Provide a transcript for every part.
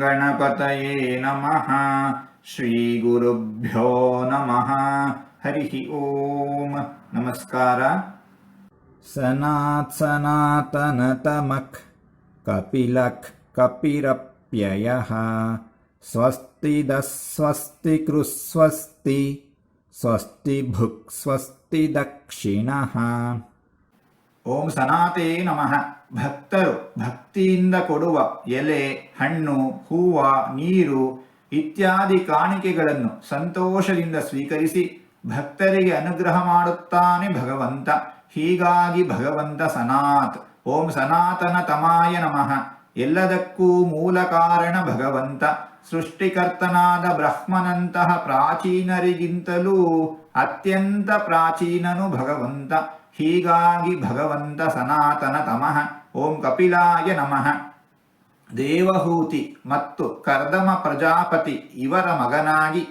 गणपतये नमः। श्रीगुरुभ्यो नमः। हरिः ॐ नमस्कार। सनात्सनातनतमः कपिलक् कपिरप्ययः स्वस्ति दःस्वस्ति कृस्वस्ति स्वस्ति भुक् स्वस्ति दक्षिणः। ॐ सनाते नमः। ಭಕ್ತರು ಭಕ್ತಿಯಿಂದ ಕೊಡುವ ಎಲೆ, ಹಣ್ಣು, ಹೂವ, ನೀರು ಇತ್ಯಾದಿ ಕಾಣಿಕೆಗಳನ್ನು ಸಂತೋಷದಿಂದ ಸ್ವೀಕರಿಸಿ ಭಕ್ತರಿಗೆ ಅನುಗ್ರಹ ಮಾಡುತ್ತಾನೆ ಭಗವಂತ. ಹೀಗಾಗಿ ಭಗವಂತ ಸನಾತ್. ಓಂ ಸನಾತನ ತಮಾಯ ನಮಃ. ಎಲ್ಲದಕ್ಕೂ ಮೂಲ ಕಾರಣ ಭಗವಂತ. ಸೃಷ್ಟಿಕರ್ತನಾದ ಬ್ರಹ್ಮನಂತಹ ಪ್ರಾಚೀನರಿಗಿಂತಲೂ ಅತ್ಯಂತ ಪ್ರಾಚೀನನು ಭಗವಂತ. ಹೀಗಾಗಿ ಭಗವಂತ ಸನಾತನ ತಮಃ, ಓಂ ಕಪಿಲಾಯ ನಮಃ. ದೇವಹೂತಿ ಮತ್ತು ಕರ್ದಮ ಪ್ರಜಾಪತಿ ಇವರ ಮಗನಾಗಿ,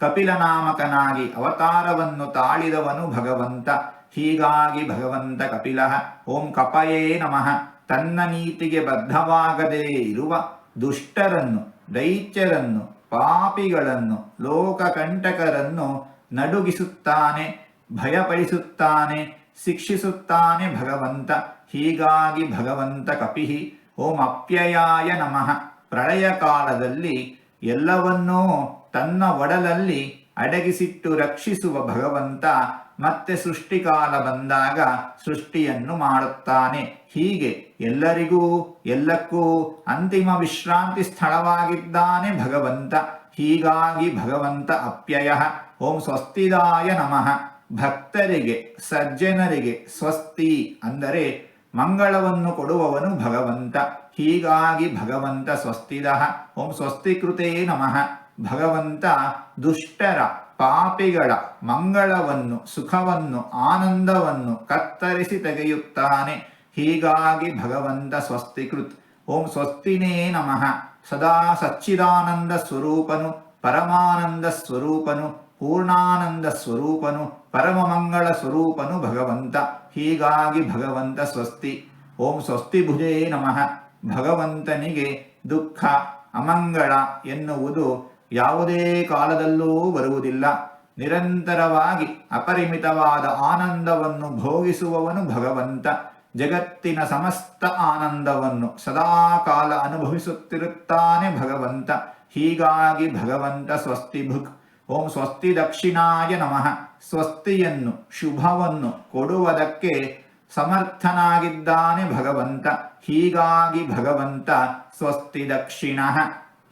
ಕಪಿಲನಾಮಕನಾಗಿ ಅವತಾರವನ್ನು ತಾಳಿದವನು ಭಗವಂತ. ಹೀಗಾಗಿ ಭಗವಂತ ಕಪಿಲ, ಓಂ ಕಪಯೇ ನಮಃ. ತನ್ನ ನೀತಿಗೆ ಬದ್ಧವಾಗದೇ ಇರುವ ದುಷ್ಟರನ್ನು, ದೈತ್ಯರನ್ನು, ಪಾಪಿಗಳನ್ನು, ಲೋಕಕಂಟಕರನ್ನು ನಡುಗಿಸುತ್ತಾನೆ, ಭಯಪಡಿಸುತ್ತಾನೆ ಶಿಕ್ಷಿಸುತ್ತಾನೆ ಭಗವಂತ. ಹೀಗಾಗಿ ಭಗವಂತ ಕಪಿಹಿ ಓಂ ಅಪ್ಯಯಾಯ ನಮಃ. ಪ್ರಳಯ ಕಾಲದಲ್ಲಿ ಎಲ್ಲವನ್ನೂ ತನ್ನ ಒಡಲಲ್ಲಿ ಅಡಗಿಸಿಟ್ಟು ರಕ್ಷಿಸುವ ಭಗವಂತ ಮತ್ತೆ ಸೃಷ್ಟಿಕಾಲ ಬಂದಾಗ ಸೃಷ್ಟಿಯನ್ನು ಮಾಡುತ್ತಾನೆ. ಹೀಗೆ ಎಲ್ಲರಿಗೂ, ಎಲ್ಲಕ್ಕೂ ಅಂತಿಮ ವಿಶ್ರಾಂತಿ ಸ್ಥಳವಾಗಿದ್ದಾನೆ ಭಗವಂತ. ಹೀಗಾಗಿ ಭಗವಂತ ಅಪ್ಯಯ, ಓಂ ಸ್ವಸ್ತಿದಾಯ ನಮಃ. ಭಕ್ತರಿಗೆ, ಸಜ್ಜನರಿಗೆ ಸ್ವಸ್ತಿ ಅಂದರೆ ಮಂಗಳವನ್ನು ಕೊಡುವವನು ಭಗವಂತ. ಹೀಗಾಗಿ ಭಗವಂತ ಸ್ವಸ್ತಿದಃ. ಓಂ ಸ್ವಸ್ತಿಕೃತೇ ನಮಃ. ಭಗವಂತ ದುಷ್ಟರ, ಪಾಪಿಗಳ ಮಂಗಳವನ್ನು, ಸುಖವನ್ನು, ಆನಂದವನ್ನು ಕತ್ತರಿಸಿ ತೆಗೆಯುತ್ತಾನೆ. ಹೀಗಾಗಿ ಭಗವಂತ ಸ್ವಸ್ತಿಕೃತ್. ಓಂ ಸ್ವಸ್ತಿನೇ ನಮಃ. ಸದಾ ಸಚ್ಚಿದಾನಂದ ಸ್ವರೂಪನು. ಪರಮಾನಂದ ಸ್ವರೂಪನು ಪೂರ್ಣಾನಂದ ಸ್ವರೂಪನು ಪರಮಮಂಗಳ ಸ್ವರೂಪನು ಭಗವಂತ. ಹೀಗಾಗಿ ಭಗವಂತ ಸ್ವಸ್ತಿ. ಓಂ ಸ್ವಸ್ತಿ ಭುಜೇ ನಮಃ. ಭಗವಂತನಿಗೆ ದುಃಖ, ಅಮಂಗಳ ಎನ್ನುವುದು ಯಾವುದೇ ಕಾಲದಲ್ಲೂ ಬರುವುದಿಲ್ಲ. ನಿರಂತರವಾಗಿ ಅಪರಿಮಿತವಾದ ಆನಂದವನ್ನು ಭೋಗಿಸುವವನು ಭಗವಂತ. ಜಗತ್ತಿನ ಸಮಸ್ತ ಆನಂದವನ್ನು ಸದಾಕಾಲ ಅನುಭವಿಸುತ್ತಿರುತ್ತಾನೆ ಭಗವಂತ. ಹೀಗಾಗಿ ಭಗವಂತ ಸ್ವಸ್ತಿ ಭುಕ್. ಓಂ ಸ್ವಸ್ತಿ ದಕ್ಷಿಣಾಯ ನಮಃ. ಸ್ವಸ್ತಿಯನ್ನು, ಶುಭವನ್ನು ಕೊಡುವುದಕ್ಕೆ ಸಮರ್ಥನಾಗಿದ್ದಾನೆ ಭಗವಂತ. ಹೀಗಾಗಿ ಭಗವಂತ ಸ್ವಸ್ತಿ ದಕ್ಷಿಣ.